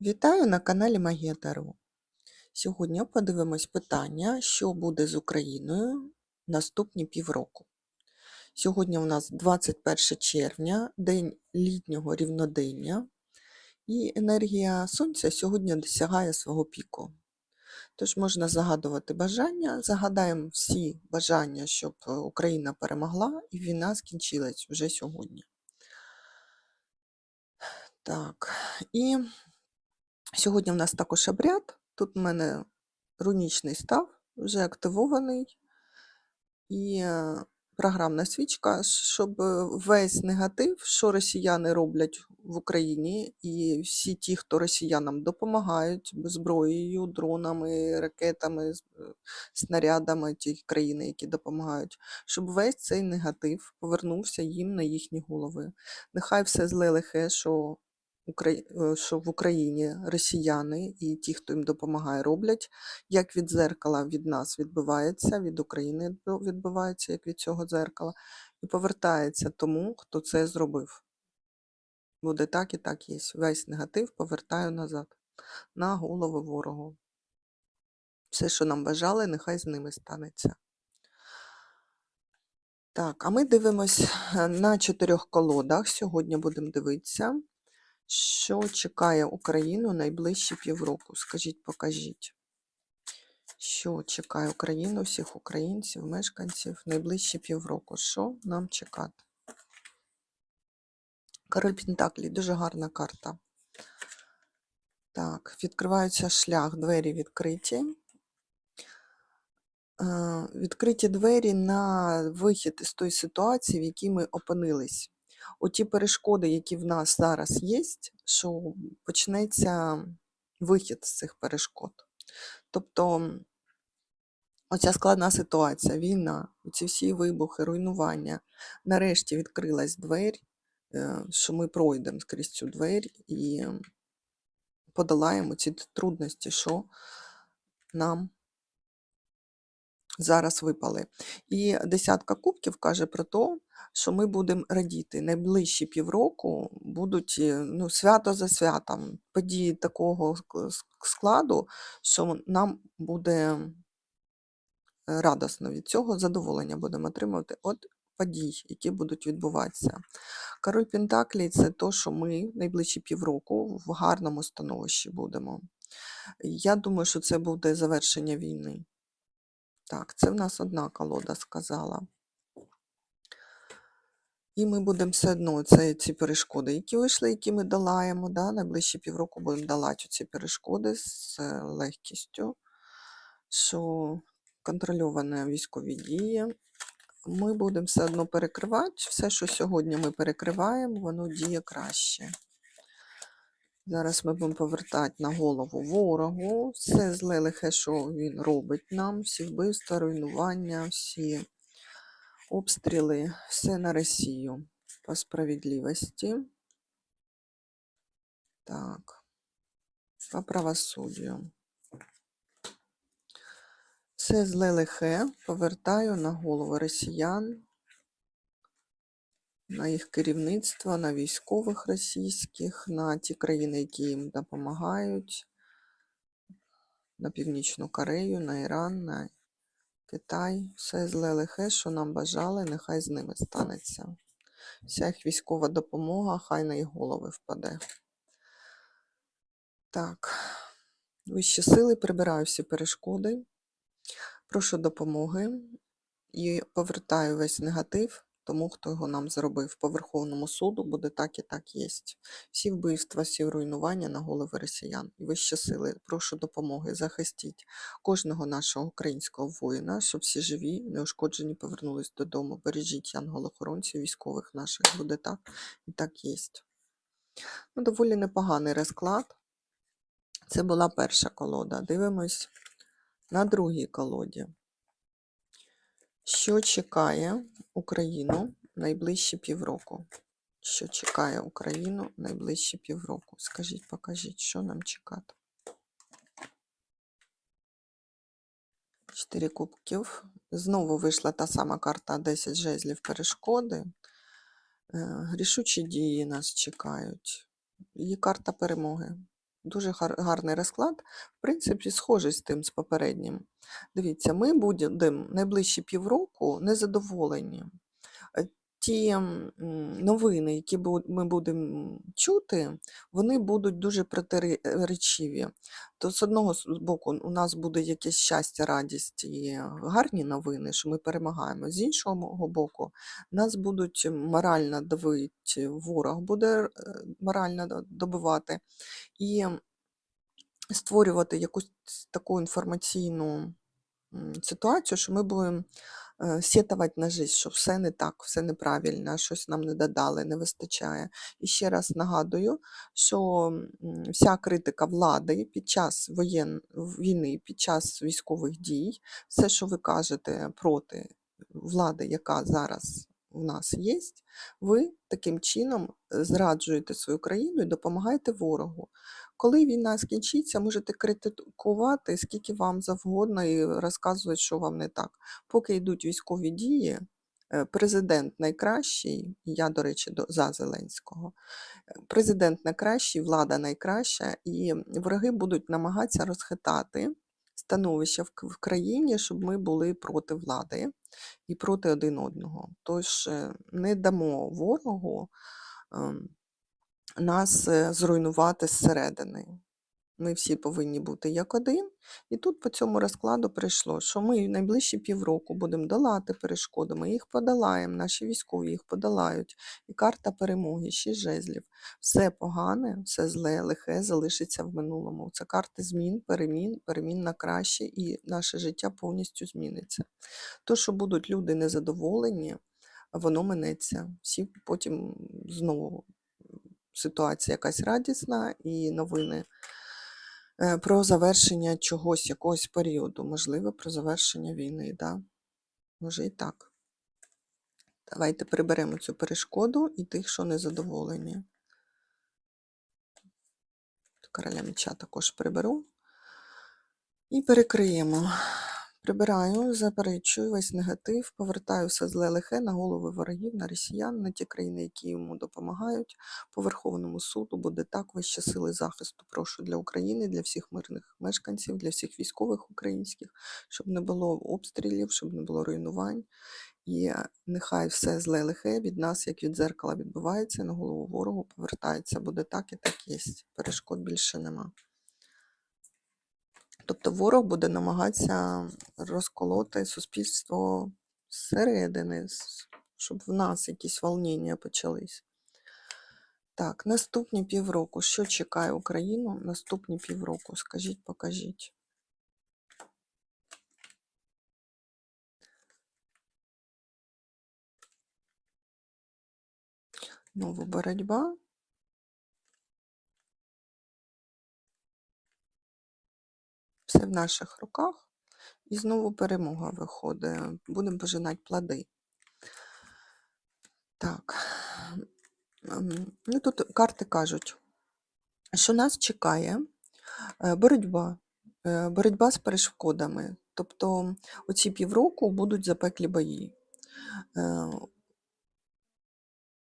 Вітаю на каналі Магія Таро. Сьогодні подивимось питання, що буде з Україною наступні півроку. Сьогодні у нас 21 червня, день літнього рівнодення, і енергія Сонця сьогодні досягає свого піку. Тож можна загадувати бажання, загадаємо всі бажання, щоб е, Україна перемогла і війна скінчилась вже сьогодні. Так, і Сьогодні в нас також обряд. Тут в мене рунічний став, вже активований, і е, програмна свічка, щоб е, весь негатив, що росіяни роблять в Україні, і всі ті, хто росіянам допомагають зброєю, дронами, ракетами, е, снарядами, ті країни, які допомагають, щоб весь цей негатив повернувся їм на їхні голови. Нехай все зле лихе, що що в Україні росіяни і ті, хто їм допомагає, роблять, як від дзеркала від нас відбивається, від України відбивається, як від цього дзеркала, і повертається тому, хто це зробив. Буде так і так є. Весь негатив повертаю назад, на голову ворогу. Все, що нам бажали, нехай з ними станеться. Так, а ми дивимось е, на чотирьох колодах. Сьогодні будемо дивитися. Що чекає Україну найближчі півроку? Скажіть, покажіть. Що чекає Україну, всіх українців, мешканців найближчі півроку? Що нам чекати? Король Пентаклі, дуже гарна карта. Так, відкривається шлях, двері відкриті. Е, Відкриті двері на вихід із тої ситуації, в якій ми опинились. Оті перешкоди, які в нас зараз є, що почнеться вихід з цих перешкод. Тобто оця складна ситуація, війна, ці всі вибухи, руйнування. Нарешті відкрилась двері, е, що ми пройдемо скрізь цю двері і подолаємо ці трудності, що нам зараз випали. І десятка кубків каже про те, що ми будемо радіти. Найближчі півроку будуть е, ну, свято за святом, події такого ск- ск- складу, що нам буде радосно від цього, задоволення будемо отримувати від подій, які будуть відбуватися. Король Пентаклі це то, що ми найближчі півроку в гарному становищі будемо. Я думаю, що це буде завершення війни. Так, це в нас одна колода сказала. І ми будемо все одно це ці перешкоди, які вийшли, які ми долаємо. Да? Найближчі півроку будемо долати ці перешкоди з е, легкістю, що контрольовані військові дії. Ми будемо все одно перекривати. Все, що сьогодні ми перекриваємо, воно діє краще. Зараз ми будемо повертати на голову ворогу. Все зле лихе, що він робить нам, всі вбивства, руйнування, всі обстріли, все на Росію по справедливості. Так, по правосуддю. Все зле лихе повертаю на голову росіян, на їх керівництво, на військових російських, на ті країни, які їм допомагають, на Північну Корею, на Іран, на Китай. Все зле лихе, що нам бажали, нехай з ними станеться. Вся їх військова допомога, хай на їх голови впаде. Так, вищі сили, прибираю всі перешкоди, прошу допомоги і повертаю весь негатив тому, хто його нам зробив. По Верховному суду буде так і так єсть. Всі вбивства, всі руйнування на голови росіян. І вищі сили, прошу допомоги, захистіть кожного нашого українського воїна, щоб всі живі, неушкоджені повернулись додому. Бережіть янголохоронців, військових наших. Буде так і так єсть. Ну, доволі непоганий розклад. Це була перша колода. Дивимось на другій колоді. Що чекає Україну найближчі півроку? Що чекає Україну найближчі півроку? Скажіть, покажіть, що нам чекати? Чотири кубків. Знову вийшла та сама карта 10 жезлів перешкоди. Е, Рішучі дії нас чекають. І карта перемоги. Дуже гарний розклад, в принципі, схожий з тим з попереднім. Дивіться, ми будемо найближчі півроку незадоволені. Е, Ті новини, які ми будемо чути, вони будуть дуже протиречиві. То з одного боку у нас буде якесь щастя, радість і гарні новини, що ми перемагаємо. З іншого боку, нас будуть морально давити, ворог буде е, морально добивати і створювати якусь таку інформаційну ситуацію, що ми будемо е, на життя, що все не так, все неправильно, щось нам не додали, не вистачає. І ще раз нагадую, що вся критика влади під час воєн... війни, під час військових дій, все, що ви кажете проти влади, яка зараз у нас є, ви таким чином е, зраджуєте свою країну і допомагаєте ворогу. Коли війна скінчиться, можете критикувати скільки вам завгодно і розказувати, що вам не так. Поки йдуть військові дії, е, президент найкращий, я, до речі, до- за Зеленського. е, Президент найкращий, влада найкраща, і вороги будуть намагатися розхитати становище в країні, щоб ми були проти влади і проти один одного. Тож е, не дамо ворогу ем, нас е, зруйнувати зсередини. Ми всі повинні бути як один. І тут по цьому розкладу прийшло, що ми найближчі півроку будемо долати перешкоди. Ми їх подолаємо, наші військові їх подолають. І карта перемоги, шість жезлів. Все погане, все зле, лихе залишиться в минулому. Це карти змін, перемін, перемін на краще, і наше життя повністю зміниться. То, що будуть люди незадоволені, воно минеться. Всі потім знову ситуація якась радісна і новини е, про завершення чогось, якогось періоду, можливо, про завершення війни, да? може і так. Давайте приберемо цю перешкоду і тих, що незадоволені. Короля меча також приберу. І перекриємо. Прибираю, заперечую весь негатив, повертаю все зле лихе на голови ворогів, на росіян, на ті країни, які йому допомагають. По Верховному суду буде так вище сили захисту. Прошу для України, для всіх мирних мешканців, для всіх військових українських, щоб не було обстрілів, щоб не було руйнувань. І е, нехай все зле лихе від нас, як від дзеркала, відбувається, на голову ворогу повертається. Буде так і так є. Перешкод більше нема. Тобто ворог буде намагатися розколоти суспільство зсередини, щоб в нас якісь волнення почались. Так, наступні півроку. Що чекає Україну? Наступні півроку. Скажіть, покажіть. Знову боротьба. Все в наших руках. І знову перемога виходить. Будемо пожинати плоди. Так. ем, Ну, тут карти кажуть, що нас чекає е, боротьба. е, Боротьба з перешкодами. Тобто оці півроку будуть запеклі бої. Е,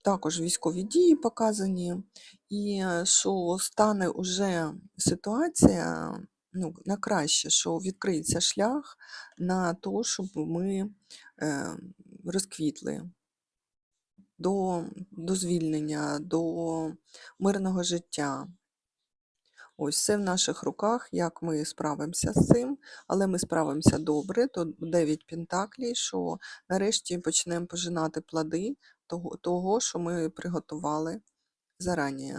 Також військові дії показані, і що стане уже ситуація ну, на краще, що відкриється шлях на те, щоб ми е, розквітли до, до звільнення, до мирного життя. Ось все в наших руках, як ми справимося з цим, але ми справимося добре. То 9 пентаклей, що нарешті почнемо пожинати плоди того, того що ми приготували зарані.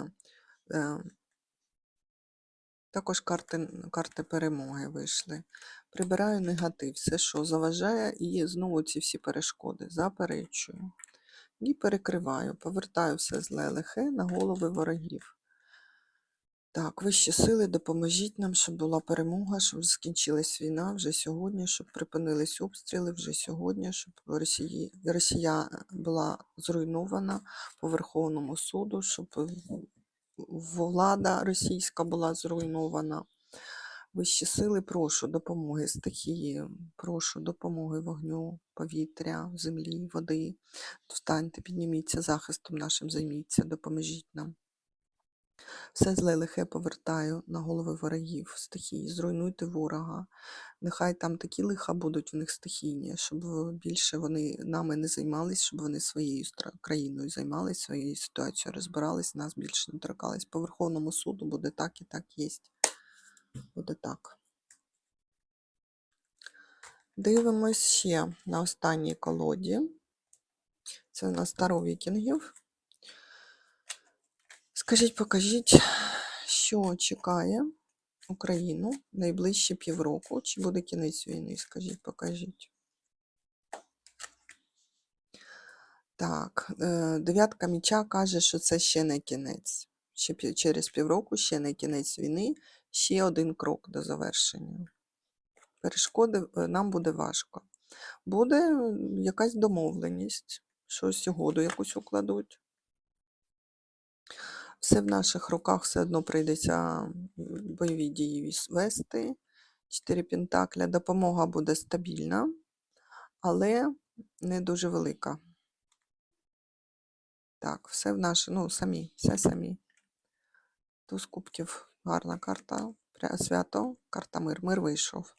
Також карти, карти перемоги вийшли. Прибираю негатив, все, що заважає, і знову ці всі перешкоди. Заперечую. І перекриваю, повертаю все зле лихе на голови ворогів. Так, вищі сили, допоможіть нам, щоб була перемога, щоб скінчилась війна вже сьогодні, щоб припинились обстріли вже сьогодні, щоб Росії, Росія була зруйнована по Верховному суду, щоб влада російська була зруйнована. Вищі сили, прошу допомоги стихії, прошу допомоги вогню, повітря, землі, води. Встаньте, підніміться захистом нашим, займіться, допоможіть нам. Все зле лихе повертаю на голови ворогів стихій. Зруйнуйте ворога. Нехай там такі лиха будуть в них стихійні, щоб більше вони нами не займались, щоб вони своєю країною займались, своєю ситуацією розбирались, нас більше не торкались. По Верховному суду буде так і так є. Буде так. Дивимось ще на останній колоді. Це у нас старо вікінгів. Скажіть, покажіть, що чекає Україну найближчі півроку? Чи буде кінець війни? Скажіть, покажіть. Так, е, дев'ятка міча каже, що це ще не кінець. Ще через півроку ще не кінець війни, ще один крок до завершення. Перешкоди е, нам буде важко. Буде якась домовленість, щось угоду якусь укладуть. Все в наших руках все одно прийдеться бойові дії вести. Чотири пентакля. Допомога буде стабільна, але не дуже велика. Так, все в наше, ну, самі, все самі. Туз кубків, гарна карта. Свято, карта мир. Мир вийшов.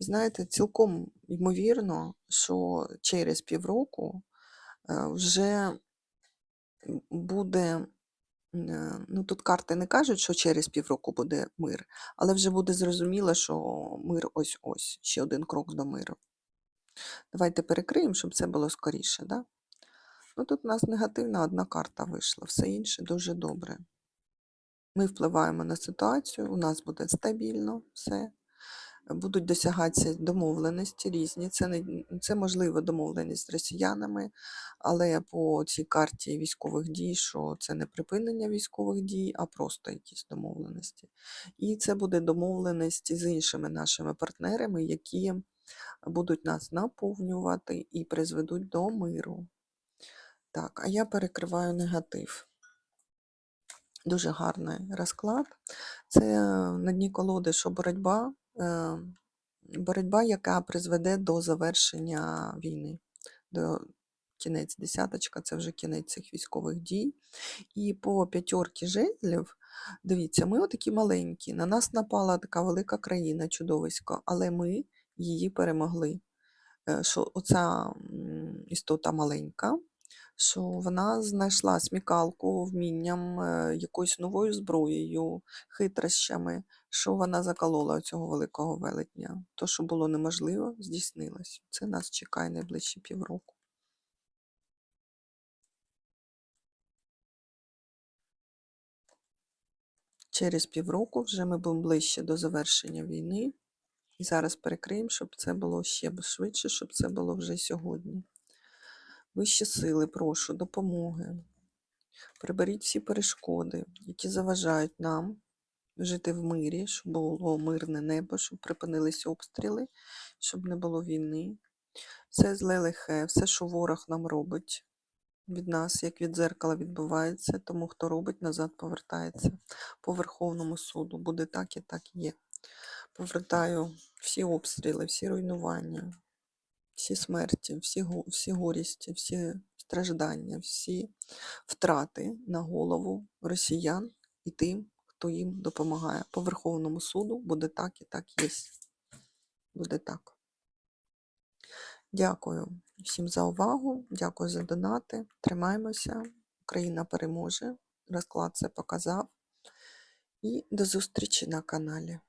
Ви знаєте, цілком ймовірно, що через півроку е, вже буде. Е, Ну, тут карти не кажуть, що через півроку буде мир, але вже буде зрозуміло, що мир ось-ось, ще один крок до миру. Давайте перекриємо, щоб це було скоріше. Да? Ну, тут у нас негативна одна карта вийшла, все інше дуже добре. Ми впливаємо на ситуацію, у нас буде стабільно все. Будуть досягатися домовленості різні. Це, не, це можливо домовленість з росіянами, але по цій карті військових дій, що це не припинення військових дій, а просто якісь домовленості. І це буде домовленість з іншими нашими партнерами, які будуть нас наповнювати і призведуть до миру. Так, а я перекриваю негатив. Дуже гарний розклад. Це на дні колоди, що боротьба, е, боротьба, яка призведе до завершення війни. До кінець десяточка, це вже кінець цих військових дій. І по п'ятьорки жезлів, дивіться, ми отакі маленькі. На нас напала така велика країна, чудовисько, але ми її перемогли. Е, Що оця істота маленька, що вона знайшла смікалку, вмінням, е, якоюсь новою зброєю, хитрощами, що вона заколола цього великого велетня. То, що було неможливо, здійснилось. Це нас чекає найближчі півроку. Через півроку вже ми будемо ближче до завершення війни. І зараз перекриємо, щоб це було ще швидше, щоб це було вже сьогодні. Вищі сили, прошу, допомоги. Приберіть всі перешкоди, які заважають нам жити в мирі, щоб було мирне небо, щоб припинились обстріли, щоб не було війни. Все зле лихе, все, що ворог нам робить від нас, як від дзеркала відбувається, тому хто робить, назад повертається. По Верховному суду буде так і так є. Повертаю всі обстріли, всі руйнування, всі смерті, всі, всі горісті, всі страждання, всі втрати на голову росіян і тим, хто їм допомагає. По Верховному суду буде так і так є. Буде так. Дякую всім за увагу, дякую за донати. Тримаємося. Україна переможе. Розклад це показав. І до зустрічі на каналі.